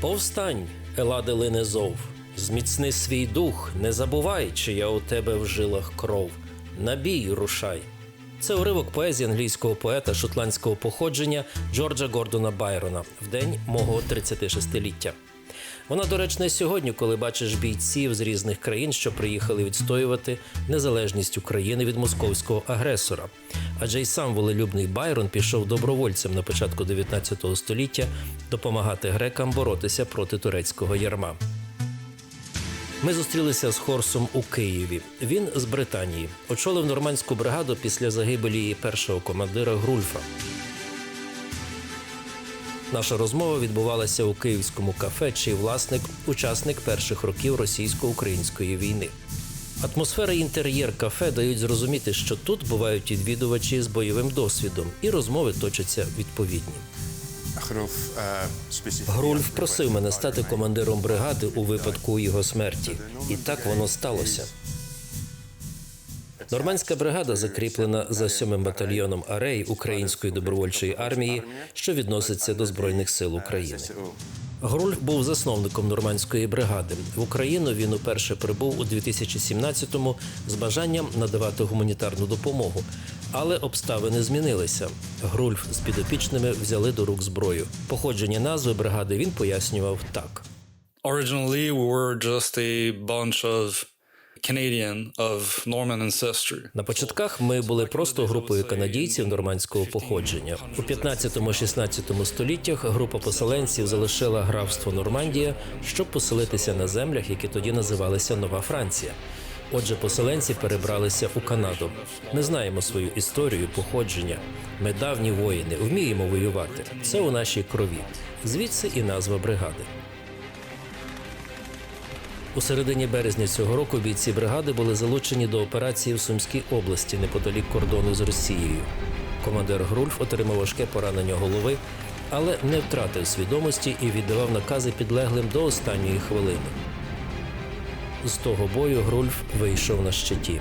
Повстань, Еладе Линезов, зміцни свій дух, не забувай, чи я у тебе в жилах кров. Набій, рушай. Це уривок поезії англійського поета шотландського походження Джорджа Гордона Байрона в день мого 36-ліття. Вона доречна сьогодні, коли бачиш бійців з різних країн, що приїхали відстоювати незалежність України від московського агресора. Адже й сам волелюбний Байрон пішов добровольцем на початку 19 століття допомагати грекам боротися проти турецького ярма. Ми зустрілися з Хорсом у Києві. Він з Британії. Очолив нормандську бригаду після загибелі її першого командира Грульфа. Наша розмова відбувалася у київському кафе, чий власник учасник перших років російсько-української війни. Атмосфера і інтер'єр кафе дають зрозуміти, що тут бувають відвідувачі з бойовим досвідом, і розмови точаться відповідні. Грульф просив мене стати командиром бригади у випадку його смерті, і так воно сталося. Нормандська бригада закріплена за сьомим батальйоном Арей Української добровольчої армії, що відноситься до збройних сил України. Грульф був засновником нормандської бригади. В Україну він уперше прибув у 2017-му з бажанням надавати гуманітарну допомогу. Але обставини змінилися. Грульф з підопічними взяли до рук зброю. Походження назви бригади він пояснював так. Originally, we were just a bunch of Canadian of Norman ancestry. На початках ми були просто групою канадійців нормандського походження. У 15-16 століттях група поселенців залишила графство Нормандія, щоб поселитися на землях, які тоді називалися Нова Франція. Отже, поселенці перебралися у Канаду. Ми знаємо свою історію, походження. Ми давні воїни, вміємо воювати. Це у нашій крові. Звідси і назва бригади. У середині березня цього року бійці бригади були залучені до операції в Сумській області неподалік кордону з Росією. Командир Грульф отримав важке поранення голови, але не втратив свідомості і віддавав накази підлеглим до останньої хвилини. З того бою Грульф вийшов на щиті.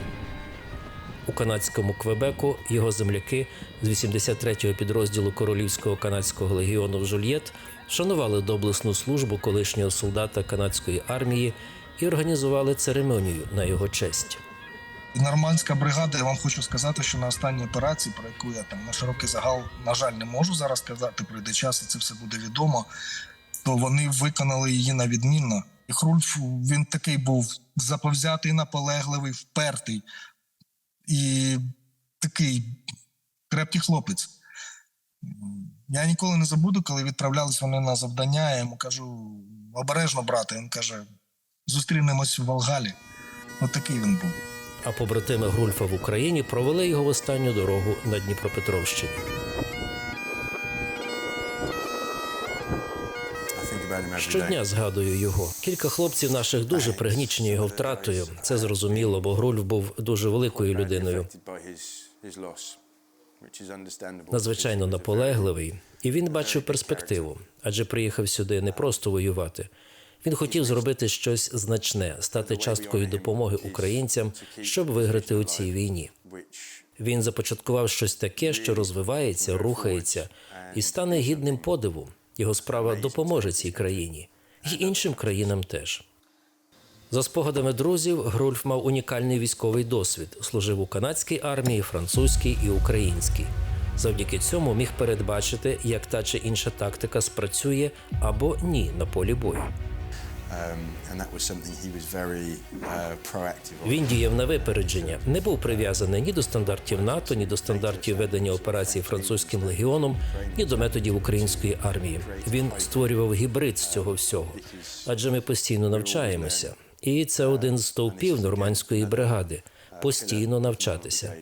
У канадському Квебеку його земляки з 83-го підрозділу Королівського канадського легіону в Жульєт вшанували доблесну службу колишнього солдата канадської армії і організували церемонію на його честь. Нормандська бригада, я вам хочу сказати, що на останній операції, про яку я там на широкий загал, на жаль, не можу зараз сказати, прийде час, і це все буде відомо. То вони виконали її на відмінно. І Хрульф він такий був заповзятий, наполегливий, впертий і такий крепкий хлопець. Я ніколи не забуду, коли відправлялись вони на завдання. Я йому кажу: обережно, брате. Він каже: зустрінемось в Волгалі. От він був. А побратими Грульфа в Україні провели його в останню дорогу на Дніпропетровщині. Щодня згадую його. Кілька хлопців наших дуже пригнічені його втратою. Це зрозуміло, бо Грульф був дуже великою людиною, надзвичайно наполегливий, і він бачив перспективу, адже приїхав сюди не просто воювати. Він хотів зробити щось значне, стати часткою допомоги українцям, щоб виграти у цій війні. Він започаткував щось таке, що розвивається, рухається і стане гідним подиву. Його справа допоможе цій країні і іншим країнам теж. За спогадами друзів, Грульф мав унікальний військовий досвід, служив у канадській армії, французькій і українській. Завдяки цьому міг передбачити, як та чи інша тактика спрацює або ні на полі бою. Він діяв на випередження, не був прив'язаний ні до стандартів НАТО, ні до стандартів ведення операцій французьким легіоном, ні до методів української армії. Він створював гібрид з цього всього, адже ми постійно навчаємося, і це один з стовпів нормандської бригади постійно навчатися.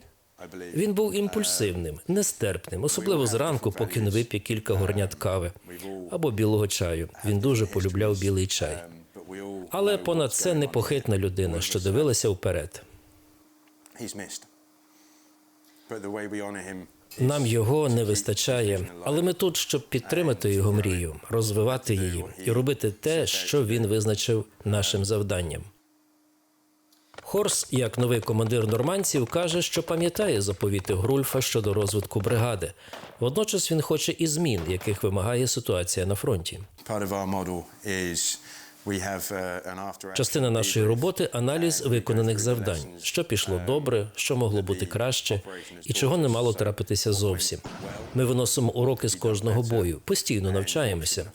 Він був імпульсивним, нестерпним, особливо зранку, поки не вип'є кілька горнят кави або білого чаю. Він дуже полюбляв білий чай. Але понад це непохитна людина, що дивилася вперед. Нам його не вистачає, але ми тут, щоб підтримати його мрію, розвивати її і робити те, що він визначив нашим завданням. Хорс, як новий командир нормандців, каже, що пам'ятає заповіти Грульфа щодо розвитку бригади. Водночас він хоче і змін, яких вимагає ситуація на фронті. Uh, Частина нашої роботи аналіз виконаних завдань, що пішло добре, що могло бути краще, і чого не мало трапитися зовсім. Ми виносимо уроки з кожного бою, постійно навчаємося.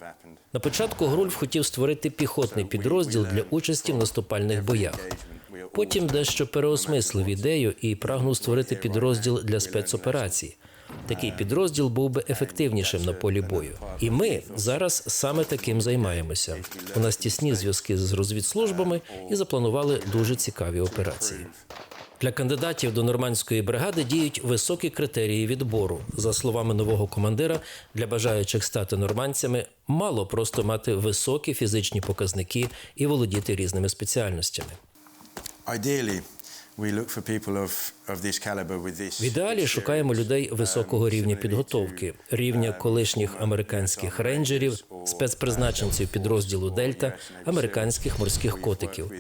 На початку Грульф хотів створити піхотний підрозділ для участі в наступальних боях. Потім дещо переосмислив ідею і прагнув створити підрозділ для спецоперацій. Такий підрозділ був би ефективнішим на полі бою. І ми зараз саме таким займаємося. У нас тісні зв'язки з розвідслужбами і запланували дуже цікаві операції. Для кандидатів до нормандської бригади діють високі критерії відбору. За словами нового командира, для бажаючих стати нормандцями мало просто мати високі фізичні показники і володіти різними спеціальностями. В ідеалі шукаємо людей високого рівня підготовки, рівня колишніх американських рейнджерів, спецпризначенців підрозділу Дельта, американських морських котиків.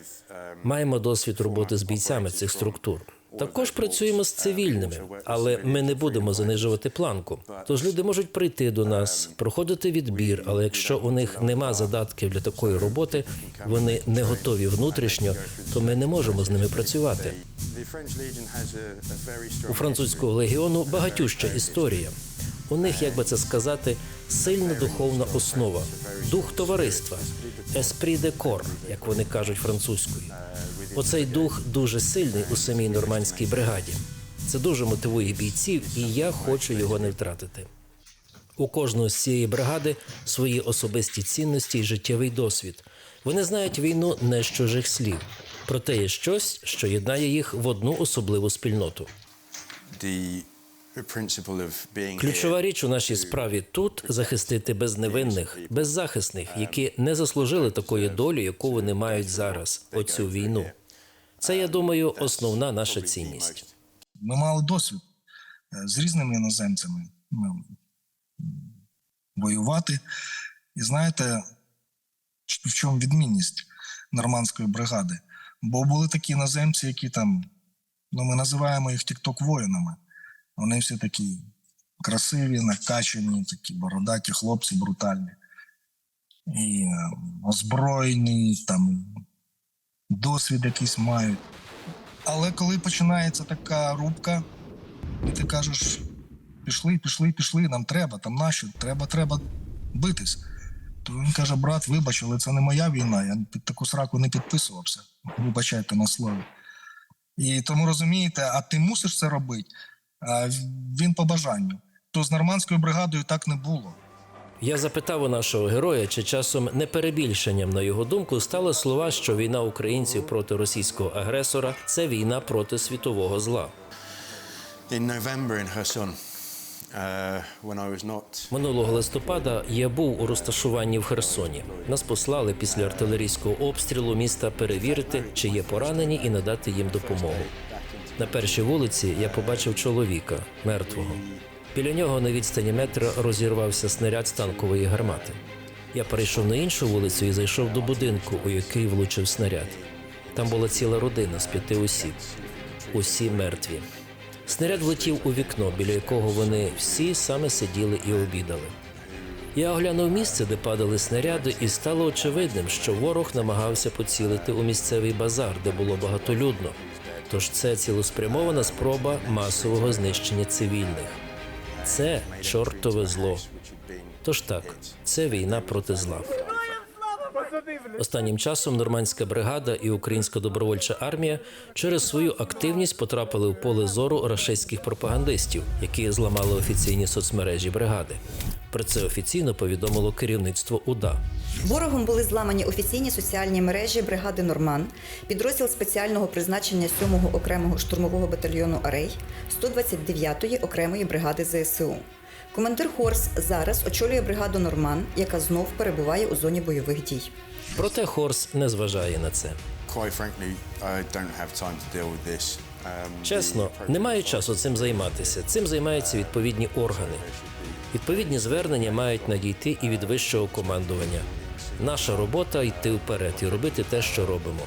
Маємо досвід роботи з бійцями цих структур. Також працюємо з цивільними, але ми не будемо занижувати планку. Тож люди можуть прийти до нас, проходити відбір, але якщо у них нема задатків для такої роботи, вони не готові внутрішньо, то ми не можемо з ними працювати. У французького легіону багатюща історія. У них, як би це сказати, сильна духовна основа, дух товариства, de corps, як вони кажуть французькою. Оцей дух дуже сильний у самій нормандській бригаді. Це дуже мотивує бійців, і я хочу його не втратити. У кожного з цієї бригади свої особисті цінності і життєвий досвід. Вони знають війну не з чужих слів. Проте є щось, що єднає їх в одну особливу спільноту. Ключова річ у нашій справі тут захистити безневинних, беззахисних, які не заслужили такої долі, яку вони мають зараз, оцю війну. Це, я думаю, основна наша цінність. Ми мали досвід е, з різними іноземцями ну, воювати. І знаєте, в чому відмінність нормандської бригади? Бо були такі іноземці, які там, ну ми називаємо їх тікток-воїнами. Вони всі такі красиві, накачані, такі бородаті хлопці, брутальні. І е, озброєні, там досвід якийсь мають. Але коли починається така рубка, і ти кажеш: пішли, пішли, пішли, нам треба, там наші, треба, треба битись. То він каже: брат, вибач, але це не моя війна. Я під таку сраку не підписувався. Вибачайте на слові. І тому розумієте, а ти мусиш це робити. Він по бажанню. То з нормандською бригадою так не було. Я запитав у нашого героя, чи часом не перебільшенням, на його думку, стали слова, що війна українців проти російського агресора це війна проти світового зла. Uh, Минулого листопада я був у розташуванні в Херсоні. Нас послали після артилерійського обстрілу міста перевірити, чи є поранені, і надати їм допомогу. На першій вулиці я побачив чоловіка мертвого. Біля нього на відстані метра розірвався снаряд з танкової гармати. Я перейшов на іншу вулицю і зайшов до будинку, у який влучив снаряд. Там була ціла родина з п'яти осіб. Усі мертві. Снаряд влетів у вікно, біля якого вони всі саме сиділи і обідали. Я оглянув місце, де падали снаряди, і стало очевидним, що ворог намагався поцілити у місцевий базар, де було багатолюдно. Тож це цілеспрямована спроба масового знищення цивільних. Це чортове зло. Тож так, це війна проти зла. Останнім часом нормандська бригада і українська добровольча армія через свою активність потрапили в поле зору рашистських пропагандистів, які зламали офіційні соцмережі бригади. Про це офіційно повідомило керівництво УДА. Ворогом були зламані офіційні соціальні мережі бригади Норман, підрозділ спеціального призначення 7-го окремого штурмового батальйону Арей, 129-ї окремої бригади ЗСУ. Командир Хорс зараз очолює бригаду Норман, яка знов перебуває у зоні бойових дій. Проте Хорс не зважає на це. Um, Чесно, немає часу цим займатися. Цим займаються відповідні органи. Відповідні звернення мають надійти і від вищого командування. Наша робота йти вперед і робити те, що робимо.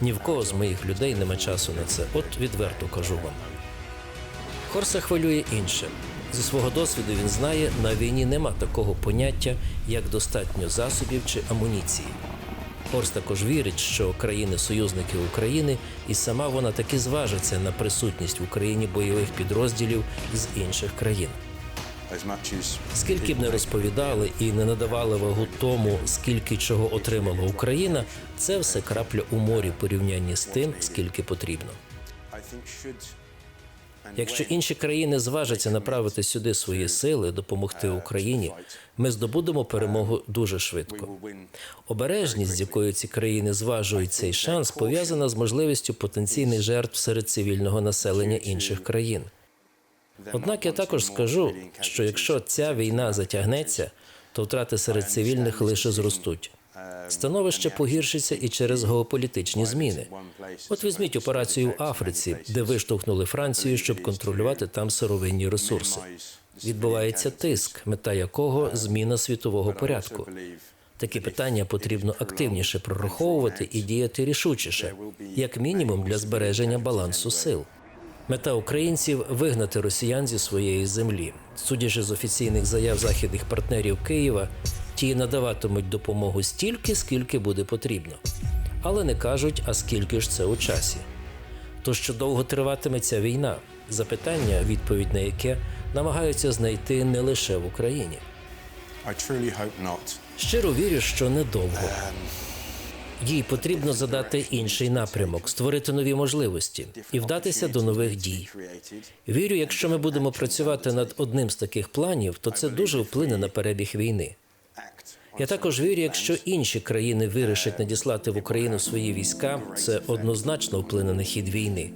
Ні в кого з моїх людей нема часу на це. От відверто кажу вам. Хорса хвилює інше. Зі свого досвіду він знає, на війні нема такого поняття, як достатньо засобів чи амуніції. Хорс також вірить, що країни-союзники України і сама вона таки зважиться на присутність в Україні бойових підрозділів з інших країн. Скільки б не розповідали і не надавали вагу тому, скільки чого отримала Україна, це все крапля у морі порівнянні з тим, скільки потрібно. Якщо інші країни зважаться направити сюди свої сили, допомогти Україні, ми здобудемо перемогу дуже швидко. Обережність, з якою ці країни зважують цей шанс, пов'язана з можливістю потенційних жертв серед цивільного населення інших країн. Однак я також скажу, що якщо ця війна затягнеться, то втрати серед цивільних лише зростуть. Становище погіршиться і через геополітичні зміни. От візьміть операцію в Африці, де виштовхнули Францію, щоб контролювати там сировинні ресурси. Відбувається тиск, мета якого зміна світового порядку. Такі питання потрібно активніше прораховувати і діяти рішучіше, як мінімум для збереження балансу сил. Мета українців вигнати росіян зі своєї землі. Судячи з офіційних заяв західних партнерів Києва, ті надаватимуть допомогу стільки, скільки буде потрібно, але не кажуть, а скільки ж це у часі. То що довго триватиме ця війна? Запитання, відповідь на яке намагаються знайти не лише в Україні. I truly hope not. Щиро вірю, що недовго. Їй потрібно задати інший напрямок, створити нові можливості і вдатися до нових дій. Вірю, якщо ми будемо працювати над одним з таких планів, то це дуже вплине на перебіг війни. Я також вірю, якщо інші країни вирішать надіслати в Україну свої війська, це однозначно вплине на хід війни.